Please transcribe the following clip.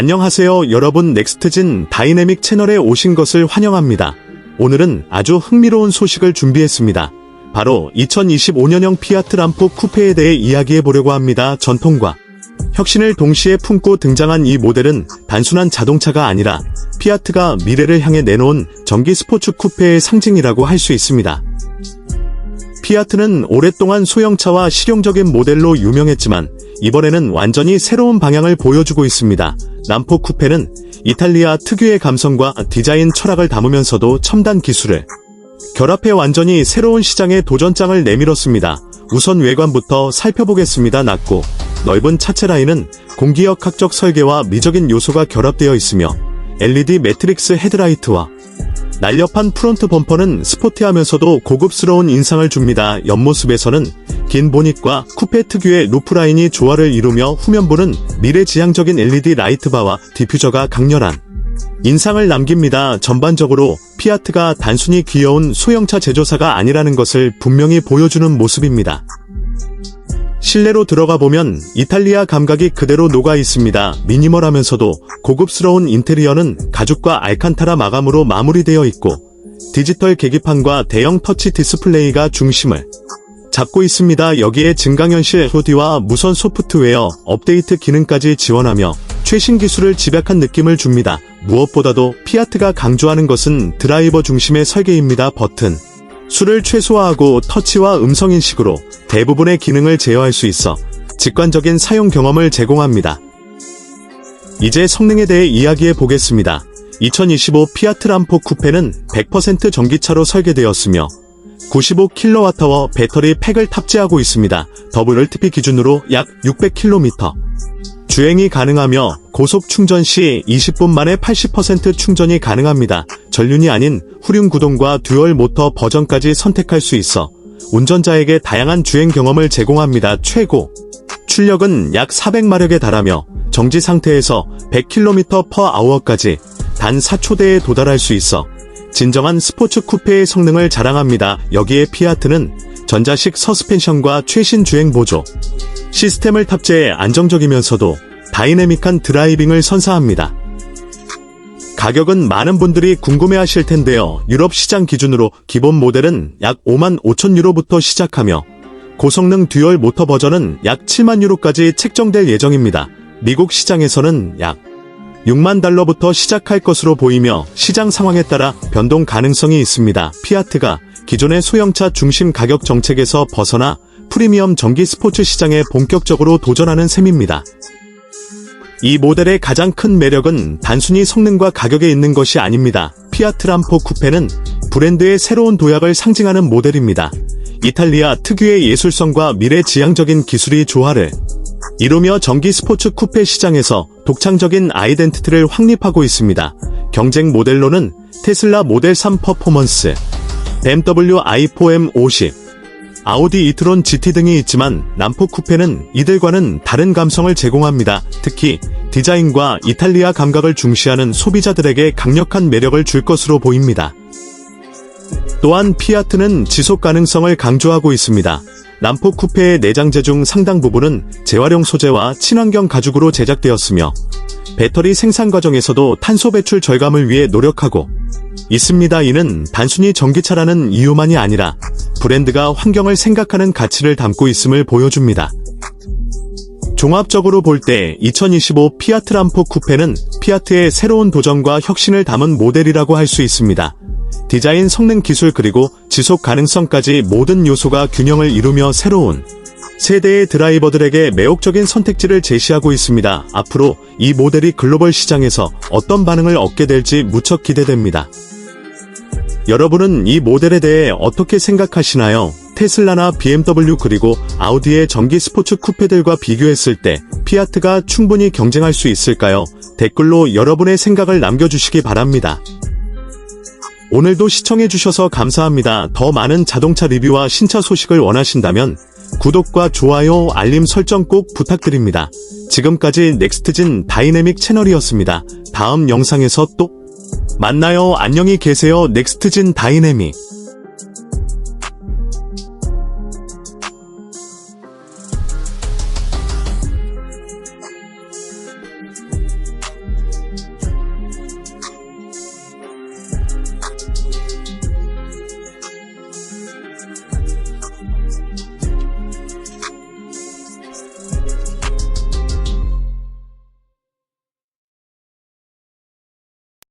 안녕하세요 여러분 넥스트진 다이내믹 채널에 오신 것을 환영합니다. 오늘은 아주 흥미로운 소식을 준비했습니다. 바로 2025년형 피아트 람포 쿠페에 대해 이야기해 보려고 합니다. 전통과 혁신을 동시에 품고 등장한 이 모델은 단순한 자동차가 아니라 피아트가 미래를 향해 내놓은 전기 스포츠 쿠페의 상징이라고 할 수 있습니다. 피아트는 오랫동안 소형차와 실용적인 모델로 유명했지만 이번에는 완전히 새로운 방향을 보여주고 있습니다. 람포 쿠페는 이탈리아 특유의 감성과 디자인 철학을 담으면서도 첨단 기술을 결합해 완전히 새로운 시장에 도전장을 내밀었습니다. 우선 외관부터 살펴보겠습니다. 낮고 넓은 차체 라인은 공기역학적 설계와 미적인 요소가 결합되어 있으며 LED 매트릭스 헤드라이트와 날렵한 프론트 범퍼는 스포티하면서도 고급스러운 인상을 줍니다. 옆모습에서는 긴 보닛과 쿠페 특유의 루프라인이 조화를 이루며 후면부는 미래지향적인 LED 라이트바와 디퓨저가 강렬한 인상을 남깁니다. 전반적으로 피아트가 단순히 귀여운 소형차 제조사가 아니라는 것을 분명히 보여주는 모습입니다. 실내로 들어가 보면 이탈리아 감각이 그대로 녹아 있습니다. 미니멀하면서도 고급스러운 인테리어는 가죽과 알칸타라 마감으로 마무리되어 있고 디지털 계기판과 대형 터치 디스플레이가 중심을 잡고 있습니다. 여기에 증강현실 소디와 무선 소프트웨어 업데이트 기능까지 지원하며 최신 기술을 집약한 느낌을 줍니다. 무엇보다도 피아트가 강조하는 것은 드라이버 중심의 설계입니다. 버튼 수를 최소화하고 터치와 음성 인식으로 대부분의 기능을 제어할 수 있어 직관적인 사용 경험을 제공합니다. 이제 성능에 대해 이야기해 보겠습니다. 2025 피아트 람포 쿠페는 100% 전기차로 설계되었으며 95kWh 배터리 팩을 탑재하고 있습니다. WLTP 기준으로 약 600km. 주행이 가능하며 고속 충전 시 20분 만에 80% 충전이 가능합니다. 전륜이 아닌 후륜 구동과 듀얼 모터 버전까지 선택할 수 있어 운전자에게 다양한 주행 경험을 제공합니다. 최고 출력은 약 400마력에 달하며 정지 상태에서 100km/h까지 단 4초대에 도달할 수 있어 진정한 스포츠 쿠페의 성능을 자랑합니다. 여기에 피아트는 전자식 서스펜션과 최신 주행 보조 시스템을 탑재해 안정적이면서도 다이내믹한 드라이빙을 선사합니다. 가격은 많은 분들이 궁금해하실 텐데요. 유럽 시장 기준으로 기본 모델은 약 5만 5천 유로부터 시작하며 고성능 듀얼 모터 버전은 약 7만 유로까지 책정될 예정입니다. 미국 시장에서는 약 6만 달러부터 시작할 것으로 보이며 시장 상황에 따라 변동 가능성이 있습니다. 피아트가 기존의 소형차 중심 가격 정책에서 벗어나 프리미엄 전기 스포츠 시장에 본격적으로 도전하는 셈입니다. 이 모델의 가장 큰 매력은 단순히 성능과 가격에 있는 것이 아닙니다. 피아트 람포 쿠페는 브랜드의 새로운 도약을 상징하는 모델입니다. 이탈리아 특유의 예술성과 미래지향적인 기술이 조화를 이루며 전기 스포츠 쿠페 시장에서 독창적인 아이덴티티를 확립하고 있습니다. 경쟁 모델로는 테슬라 모델 3 퍼포먼스, BMW i4M 50, 아우디 이트론 GT 등이 있지만 람포 쿠페는 이들과는 다른 감성을 제공합니다. 특히 디자인과 이탈리아 감각을 중시하는 소비자들에게 강력한 매력을 줄 것으로 보입니다. 또한 피아트는 지속 가능성을 강조하고 있습니다. 람포 쿠페의 내장재 중 상당 부분은 재활용 소재와 친환경 가죽으로 제작되었으며 배터리 생산 과정에서도 탄소 배출 절감을 위해 노력하고 있습니다. 이는 단순히 전기차라는 이유만이 아니라 브랜드가 환경을 생각하는 가치를 담고 있음을 보여줍니다. 종합적으로 볼 때 2025 피아트 람포 쿠페는 피아트의 새로운 도전과 혁신을 담은 모델이라고 할 수 있습니다. 디자인, 성능, 기술 그리고 지속 가능성까지 모든 요소가 균형을 이루며 새로운 세대의 드라이버들에게 매혹적인 선택지를 제시하고 있습니다. 앞으로 이 모델이 글로벌 시장에서 어떤 반응을 얻게 될지 무척 기대됩니다. 여러분은 이 모델에 대해 어떻게 생각하시나요? 테슬라나 BMW 그리고 아우디의 전기 스포츠 쿠페들과 비교했을 때 피아트가 충분히 경쟁할 수 있을까요? 댓글로 여러분의 생각을 남겨주시기 바랍니다. 오늘도 시청해주셔서 감사합니다. 더 많은 자동차 리뷰와 신차 소식을 원하신다면 구독과 좋아요, 알림 설정 꼭 부탁드립니다. 지금까지 넥스트진 다이내믹 채널이었습니다. 다음 영상에서 또 만나요. 안녕히 계세요. 넥스트진 다이내믹.